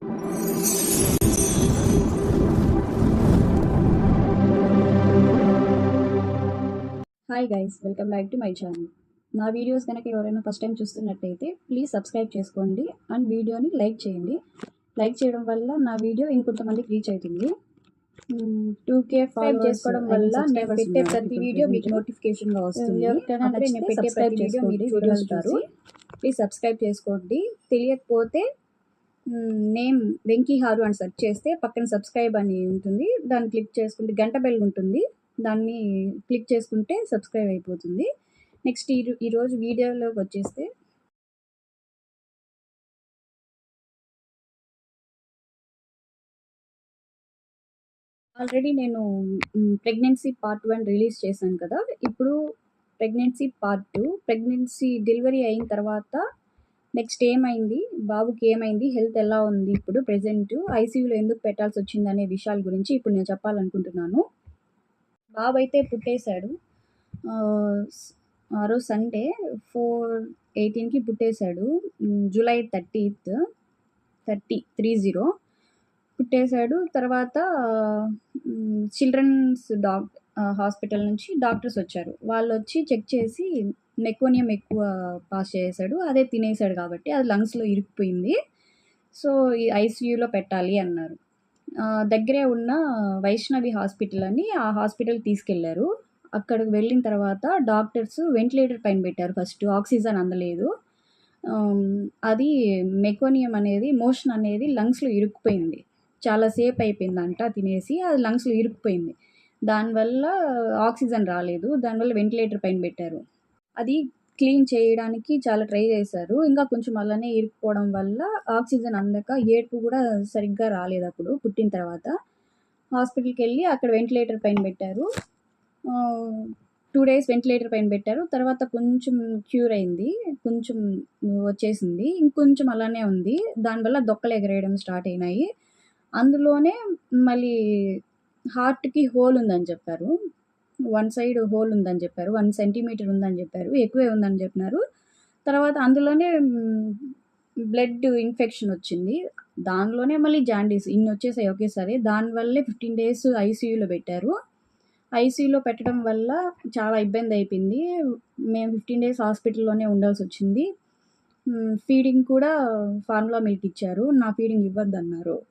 Hi guys welcome back to my channel నా videos కనుక ఎవరైనా ఫస్ట్ టైం చూస్తున్నట్టయితే ప్లీజ్ సబ్స్క్రైబ్ చేసుకోండి అండ్ వీడియోని లైక్ చేయండి. లైక్ చేయడం వల్ల నా వీడియో ఇంకొంతమందికి రీచ్ అవుతుంది. టూ కే ఫాలో చేసుకోవడం వల్ల నేను పెట్టే ప్రతి వీడియో మీకు నోటిఫికేషన్గా వస్తుంది. నేను పెట్టే ప్రతి వీడియో మీరు చేసుకోండి, చూడగలుగుతారు ప్లీజ్ సబ్స్క్రైబ్ చేసుకోండి. తెలియకపోతే నేమ్ వెంకీ హారు అని సెర్చ్ చేస్తే పక్కన సబ్స్క్రైబ్ అని ఉంటుంది. దాన్ని క్లిక్ చేసుకుంటే గంట బెల్ ఉంటుంది. దాన్ని క్లిక్ చేసుకుంటే సబ్స్క్రైబ్ అయిపోతుంది. నెక్స్ట్ ఈ ఈరోజు వీడియోలోకి వచ్చేస్తే ఆల్రెడీ నేను ప్రెగ్నెన్సీ పార్ట్ వన్ రిలీజ్ చేశాను కదా. ఇప్పుడు pregnancy part two pregnancy delivery అయిన తర్వాత నెక్స్ట్ ఏమైంది? బాబుకి ఏమైంది? హెల్త్ ఎలా ఉంది ఇప్పుడు ప్రెసెంట్? ఐసీయూలో ఎందుకు పెట్టాల్సి వచ్చింది అనే విషయాల గురించి ఇప్పుడు నేను చెప్పాలనుకుంటున్నాను. బాబు అయితే పుట్టేశాడు. ఆ, రోజు సండే ఫోర్ ఎయిటీన్కి పుట్టేశాడు. July thirtieth thirty three zero. పుట్టేశాడు. తర్వాత చిల్డ్రన్స్ డాక్ హాస్పిటల్ నుంచి డాక్టర్స్ వచ్చారు. వాళ్ళు వచ్చి చెక్ చేసి మెకోనియం ఎక్కువ పాస్ చేశాడు అదే తినేసాడు కాబట్టి అది లంగ్స్లో ఇరుక్కుపోయింది సో ఈ ఐసీయూలో పెట్టాలి అన్నారు. దగ్గరే ఉన్న వైష్ణవి హాస్పిటల్ అని ఆ హాస్పిటల్ తీసుకెళ్ళారు. అక్కడికి వెళ్ళిన తర్వాత డాక్టర్స్ వెంటిలేటర్ పైన పెట్టారు ఫస్ట్. ఆక్సిజన్ అందలేదు. అది మెకోనియం అనేది మోషన్ అనేది లంగ్స్లో ఇరుక్కుపోయింది. చాలా సేపు అయిపోయిందంట తినేసి అది లంగ్స్లో ఇరుక్కుపోయింది. దానివల్ల ఆక్సిజన్ రాలేదు. దానివల్ల వెంటిలేటర్ పైన పెట్టారు. అది క్లీన్ చేయడానికి చాలా ట్రై చేశారు. ఇంకా కొంచెం అలానే ఇరుక్కుపోవడం వల్ల ఆక్సిజన్ అందక ఏడుపు కూడా సరిగ్గా రాలేదు అప్పుడు పుట్టిన తర్వాత. హాస్పిటల్కి వెళ్ళి అక్కడ వెంటిలేటర్ పైన పెట్టారు. టూ డేస్ వెంటిలేటర్ పైన పెట్టారు. తర్వాత కొంచెం క్యూర్ అయింది. కొంచెం వచ్చేసింది. ఇంకొంచెం అలానే ఉంది. దానివల్ల దొక్కలు ఎగరేయడం స్టార్ట్ అయినాయి. అందులోనే మళ్ళీ హార్ట్కి హోల్ ఉందని చెప్పారు. వన్ సైడ్ హోల్ ఉందని చెప్పారు వన్ సెంటీమీటర్ ఉందని చెప్పారు ఎక్కువే ఉందని చెప్పినారు. తర్వాత అందులోనే బ్లడ్ ఇన్ఫెక్షన్ వచ్చింది. దానిలోనే మళ్ళీ జాండీస్ ఇన్ని వచ్చేసాయి ఒకేసారి. దానివల్లే ఫిఫ్టీన్ డేస్ ఐసీయూలో పెట్టారు. ఐసీయూలో పెట్టడం వల్ల చాలా ఇబ్బంది అయిపోయింది. మేము ఫిఫ్టీన్ డేస్ హాస్పిటల్లోనే ఉండాల్సి వచ్చింది. ఫీడింగ్ కూడా ఫార్ములా మిల్క్ ఇచ్చారు. నా ఫీడింగ్ ఇవ్వద్దు అన్నారు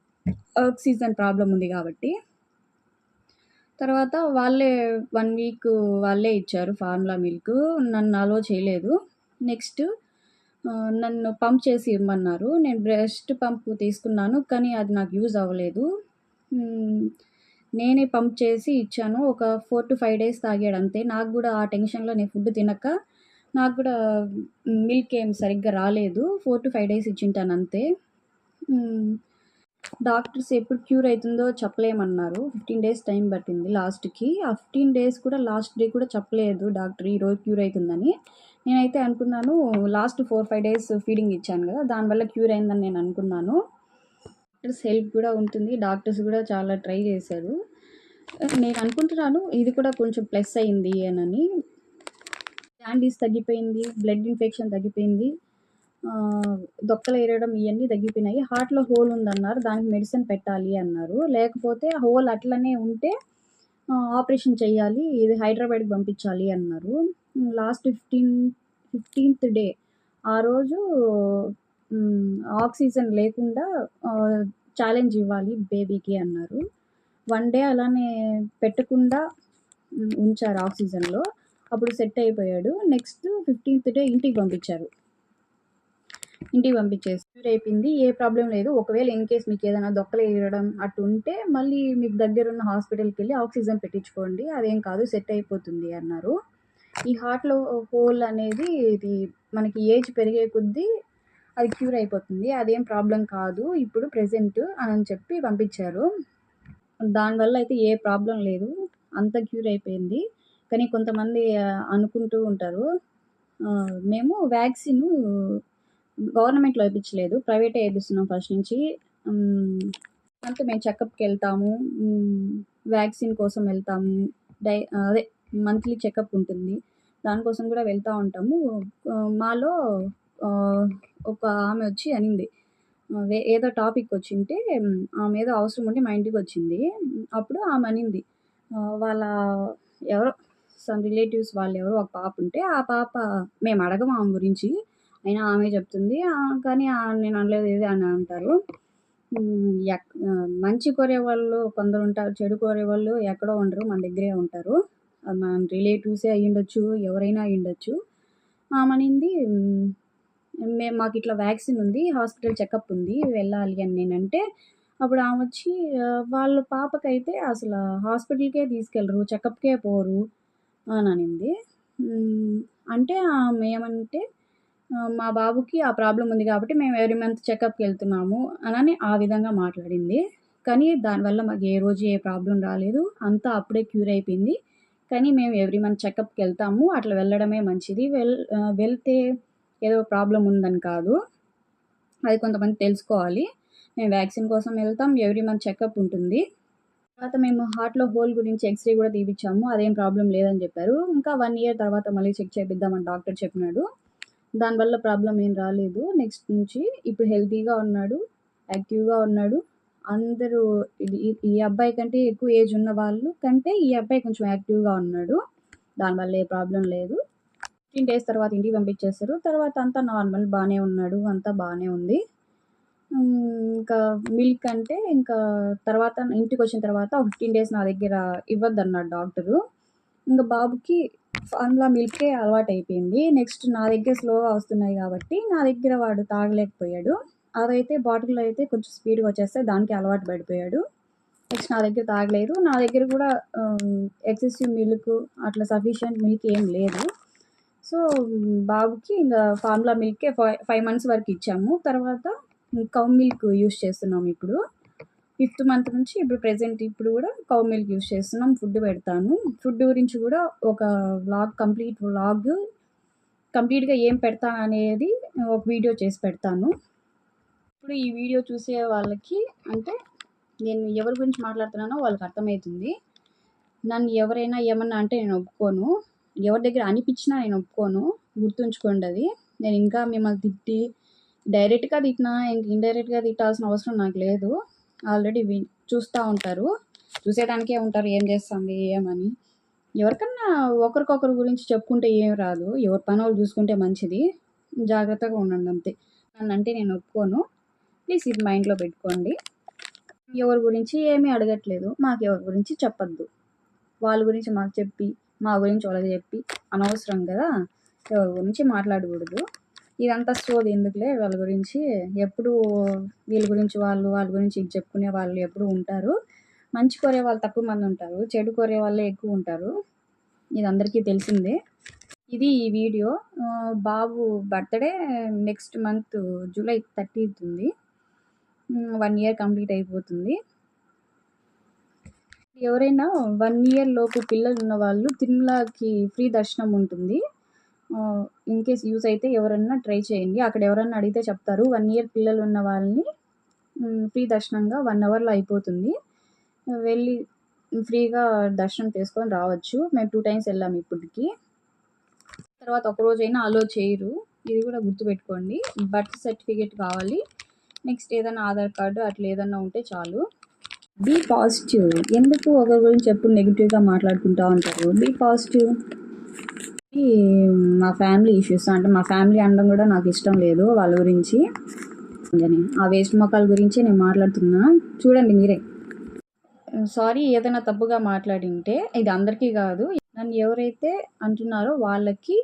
ఆక్సిజన్ ప్రాబ్లం ఉంది కాబట్టి. తర్వాత వాళ్ళే వన్ వీక్ వాళ్ళే ఇచ్చారు ఫార్ములా మిల్క్ నన్ను అలో చేయలేదు. నెక్స్ట్ నన్ను పంప్ చేసి ఇమ్మన్నారు. నేను బ్రెస్ట్ పంప్ తీసుకున్నాను కానీ అది నాకు యూజ్ అవ్వలేదు. నేనే పంప్ చేసి ఇచ్చాను. ఒక ఫోర్ టు ఫైవ్ డేస్ తాగాడు అంతే. నాకు కూడా ఆ టెన్షన్లో నేను ఫుడ్ తినక నాకు కూడా మిల్క్ ఏం సరిగ్గా రాలేదు. ఫోర్ టు ఫైవ్ డేస్ ఇచ్చింటాను అంతే. డాక్టర్స్ ఎప్పుడు క్యూర్ అవుతుందో చెప్పలేమన్నారు. ఫిఫ్టీన్ డేస్ టైం పట్టింది లాస్ట్కి. ఆ ఫిఫ్టీన్ డేస్ కూడా లాస్ట్ డే కూడా చెప్పలేదు డాక్టర్ ఈరోజు క్యూర్ అవుతుందని. నేనైతే అనుకున్నాను last four five days feeding ఇచ్చాను కదా దానివల్ల క్యూర్ అయిందని నేను అనుకున్నాను. డాక్టర్స్ హెల్ప్ కూడా ఉంటుంది డాక్టర్స్ కూడా చాలా ట్రై చేశారు. నేను అనుకుంటున్నాను ఇది కూడా కొంచెం ప్లస్ అయింది అని. జాండీస్ తగ్గిపోయింది బ్లడ్ ఇన్ఫెక్షన్ తగ్గిపోయింది. దొక్కలు ఏరడం ఇవన్నీ తగ్గిపోయినాయి. హార్ట్లో హోల్ ఉందన్నారు దానికి మెడిసిన్ పెట్టాలి అన్నారు. లేకపోతే హోల్ అట్లనే ఉంటే ఆపరేషన్ చేయాలి ఇది హైదరాబాద్కి పంపించాలి అన్నారు. లాస్ట్ ఫిఫ్టీన్ ఫిఫ్టీన్త్ డే ఆ రోజు ఆక్సిజన్ లేకుండా ఛాలెంజ్ ఇవ్వాలి బేబీకి అన్నారు. వన్ డే అలానే పెట్టకుండా ఉంచారు ఆక్సిజన్లో. అప్పుడు సెట్ అయిపోయాడు. నెక్స్ట్ ఫిఫ్టీన్త్ డే ఇంటికి పంపించారు. ఇంటికి పంపించేసి క్యూర్ అయిపోయింది ఏ ప్రాబ్లం లేదు. ఒకవేళ ఇన్ కేస్ మీకు ఏదైనా దొక్కలు ఎగరడం అటు ఉంటే మళ్ళీ మీకు దగ్గర ఉన్న హాస్పిటల్కి వెళ్ళి ఆక్సిజన్ పెట్టించుకోండి. అదేం కాదు సెట్ అయిపోతుంది అన్నారు. ఈ హార్ట్లో హోల్ అనేది ఇది మనకి ఏజ్ పెరిగే కొద్దీ అది క్యూర్ అయిపోతుంది. అదేం ప్రాబ్లం కాదు. ఇప్పుడు ప్రెసెంట్ అని చెప్పి పంపించారు. దానివల్ల అయితే ఏ ప్రాబ్లం లేదు. అంత క్యూర్ అయిపోయింది. కానీ కొంతమంది అనుకుంటూ ఉంటారు. మేము వ్యాక్సిన్ గవర్నమెంట్లో వేయించలేదు ప్రైవేటే వేయిస్తున్నాం ఫస్ట్ నుంచి. అంటే మేము చెకప్కి వెళ్తాము. వ్యాక్సిన్ కోసం వెళ్తాము. డై అదే మంత్లీ చెకప్ ఉంటుంది. దానికోసం కూడా వెళ్తూ ఉంటాము. మాలో ఒక ఆమె వచ్చి అనింది. ఏదో టాపిక్ వచ్చింటే ఆమె ఏదో అవసరం ఉండి మా ఇంటికి వచ్చింది. అప్పుడు ఆమె అనింది. వాళ్ళ ఎవరో సమ్ రిలేటివ్స్ వాళ్ళు ఎవరో ఒక పాప ఉంటే, ఆ పాప మేము అడగము ఆమె గురించి. అయినా ఆమె చెప్తుంది. కానీ నేను అనలేదు ఇది అని అంటారు. మంచి కోరే వాళ్ళు కొందరు ఉంటారు చెడు చెడు కోరేవాళ్ళు ఎక్కడో ఉండరు. మన దగ్గరే ఉంటారు. మన రిలేటివ్సే అయ్యుండొచ్చు. ఎవరైనా అయ్యుండొచ్చు. ఆమె అనింది మేము మాకు ఇట్లా వ్యాక్సిన్ ఉంది. హాస్పిటల్ చెకప్ ఉంది. వెళ్ళాలి అని నేనంటే, అప్పుడు ఆమె వచ్చి వాళ్ళ పాపకైతే అసలు హాస్పిటల్‌కే తీసుకెళ్ళరు చెకప్‌కే పోరు అని అనింది. అంటే ఆమె ఏమంటే మా బాబుకి ఆ ప్రాబ్లం ఉంది కాబట్టి మేము ఎవ్రీ మంత్ చెకప్కి వెళ్తున్నాము అని ఆ విధంగా మాట్లాడింది. కానీ దానివల్ల మాకు ఏ రోజు ఏ ప్రాబ్లం రాలేదు. అంతా అప్పుడే క్యూర్ అయిపోయింది. కానీ మేము ఎవ్రీ మంత్ చెకప్‌కెళ్తాము. అట్లా వెళ్ళడమే మంచిది. వెల్ వెళ్తే ఏదో ప్రాబ్లం ఉందని కాదు. అది కొంతమంది తెలుసుకోవాలి. మేము వ్యాక్సిన్ కోసం వెళ్తాం. ఎవ్రీ మంత్ చెకప్ ఉంటుంది. తర్వాత మేము హార్ట్‌లో హోల్ గురించి ఎక్స్‌రే కూడా తీపిచ్చాము. అదేం ప్రాబ్లమ్ లేదని చెప్పారు. ఇంకా వన్ ఇయర్ తర్వాత మళ్ళీ చెక్ చేపిద్దామని డాక్టర్ చెప్పినాడు. దానివల్ల ప్రాబ్లం ఏం రాలేదు. నెక్స్ట్ నుంచి ఇప్పుడు హెల్తీగా ఉన్నాడు. యాక్టివ్‌గా ఉన్నాడు. అందరూ ఇది ఈ అబ్బాయి కంటే ఎక్కువ ఏజ్ ఉన్న వాళ్ళు కంటే ఈ అబ్బాయి కొంచెం యాక్టివ్‌గా ఉన్నాడు. దానివల్ల ఏ ప్రాబ్లం లేదు. 15 డేస్ తర్వాత ఇంటికి పంపించేస్తారు. తర్వాత అంతా నార్మల్ బాగానే ఉన్నాడు. అంతా బాగానే ఉంది. ఇంకా మిల్క్ అంటే ఇంకా తర్వాత ఇంటికి వచ్చిన తర్వాత ఫిఫ్టీన్ డేస్ నా దగ్గర ఇవ్వద్దన్నాడు డాక్టరు. ఇంకా బాబుకి ఫార్ములా మిల్కే అలవాటు అయిపోయింది నెక్స్ట్ నా దగ్గర స్లోగా వస్తున్నాయి కాబట్టి నా దగ్గర వాడు తాగలేకపోయాడు. అదైతే బాటిల్‌లో అయితే కొంచెం స్పీడ్‌గా వచ్చేస్తే దానికి అలవాటు పడిపోయాడు. నెక్స్ట్ నా దగ్గర తాగలేదు. నా దగ్గర కూడా ఎక్సెసివ్ మిల్క్ అట్లా సఫిషియంట్ మిల్క్ ఏం లేదు. సో, బాబుకి ఇంకా ఫార్ములా మిల్కే ఫైవ్ ఫైవ్ మంత్స్ వరకు ఇచ్చాము. తర్వాత కౌ మిల్క్ యూజ్ చేస్తున్నాము ఇప్పుడు. ఫిఫ్త్ మంత్ నుంచి ఇప్పుడు ప్రెజెంట్ ఇప్పుడు కూడా కౌ మిల్క్ యూజ్ చేస్తున్నాం. ఫుడ్ పెడతాను. ఫుడ్ గురించి కూడా ఒక వ్లాగ్ కంప్లీట్ వ్లాగ్ కంప్లీట్‌గా ఏం పెడతాను అనేది ఒక వీడియో చేసి పెడతాను. ఇప్పుడు ఈ వీడియో చూసే వాళ్ళకి అంటే నేను ఎవరి గురించి మాట్లాడుతున్నానో వాళ్ళకి అర్థమవుతుంది నన్ను ఎవరైనా ఏమన్నా అంటే నేను ఒప్పుకోను. ఎవరి దగ్గర అనిపించినా నేను ఒప్పుకోను. గుర్తుంచుకోండి అది. నేను ఇంకా మిమ్మల్ని తిట్టి డైరెక్ట్‌గా తిట్టినా ఇంక ఇండైరెక్ట్‌గా తిట్టాల్సిన అవసరం నాకు లేదు. ఆల్రెడీ వి చూస్తూ ఉంటారు. చూసేదానికే ఉంటారు. ఏం చేస్తుంది ఏమని. ఎవరికన్నా ఒకరికొకరి గురించి చెప్పుకుంటే ఏం రాదు. ఎవరి పని వాళ్ళు చూసుకుంటే మంచిది. జాగ్రత్తగా ఉండండి అంతే. నన్ను అంటే నేను ఒప్పుకోను. ప్లీజ్ ఇది మైండ్‌లో పెట్టుకోండి. ఎవరి గురించి ఏమీ అడగట్లేదు. మాకు ఎవరి గురించి చెప్పొద్దు. వాళ్ళ గురించి మాకు చెప్పి, మా గురించి వాళ్ళకి చెప్పి అనవసరం కదా ఎవరి గురించి మాట్లాడకూడదు. ఇదంతా సోది ఎందుకులే వాళ్ళ గురించి. ఎప్పుడూ వీళ్ళ గురించి వాళ్ళు, వాళ్ళ గురించి ఇది చెప్పుకునే వాళ్ళు ఎప్పుడు ఉంటారు. మంచి కోరే వాళ్ళు తక్కువ మంది ఉంటారు. చెడు కోరే వాళ్ళే ఎక్కువ ఉంటారు. ఇది అందరికీ తెలిసిందే. ఇది ఈ వీడియో. బాబు బర్త్‌డే నెక్స్ట్ మంత్ జూలై 30థ్ ఉంది. వన్ ఇయర్ కంప్లీట్ అయిపోతుంది. ఎవరైనా వన్ ఇయర్ లోపు పిల్లలున్న వాళ్ళు తిరుమలకి ఫ్రీ దర్శనం ఉంటుంది. ఇన్ ఇన్‌కేస్ యూస్ అయితే ఎవరన్నా ట్రై చేయండి. అక్కడ ఎవరన్నా అడిగితే చెప్తారు. వన్ ఇయర్ పిల్లలు ఉన్న వాళ్ళని ఫ్రీ దర్శనంగా వన్ అవర్‌లో అయిపోతుంది. వెళ్ళి ఫ్రీగా దర్శనం చేసుకొని రావచ్చు. మేము టూ టైమ్స్ వెళ్ళాము ఇప్పటికి. తర్వాత ఒక రోజైనా అలో చేయరు. ఇది కూడా గుర్తుపెట్టుకోండి. బర్త్ సర్టిఫికేట్ కావాలి. నెక్స్ట్ ఏదైనా ఆధార్ కార్డు అట్లా ఏదన్నా ఉంటే చాలు. Be positive. ఎందుకు ఒకరి గురించి ఎప్పుడు నెగిటివ్గా మాట్లాడుకుంటా ఉంటారు. Be positive. మా ఫ్యామిలీ ఇష్యూస్ అంటే మా ఫ్యామిలీ అనడం కూడా నాకు ఇష్టం లేదు వాళ్ళ గురించి. అందుకని ఆ వేస్ట్ మొక్కల గురించి నేను మాట్లాడుతున్నా. చూడండి మీరే. సారీ ఏదైనా తప్పుగా మాట్లాడింటే ఇది అందరికీ కాదు. నన్ను ఎవరైతే అంటున్నారో వాళ్ళకి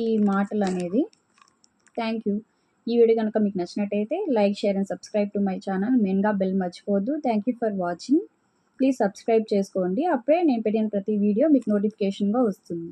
ఈ మాటలు అనేది థ్యాంక్ యూ. ఈ వీడియో గనుక మీకు నచ్చినట్టయితే like, share and subscribe to my channel. మెయిన్‌గా బెల్ మర్చిపోవద్దు. Thank you for watching. Please subscribe చేసుకోండి. అప్పుడే నేను పెట్టిన ప్రతి వీడియో మీకు నోటిఫికేషన్‌గా వస్తుంది.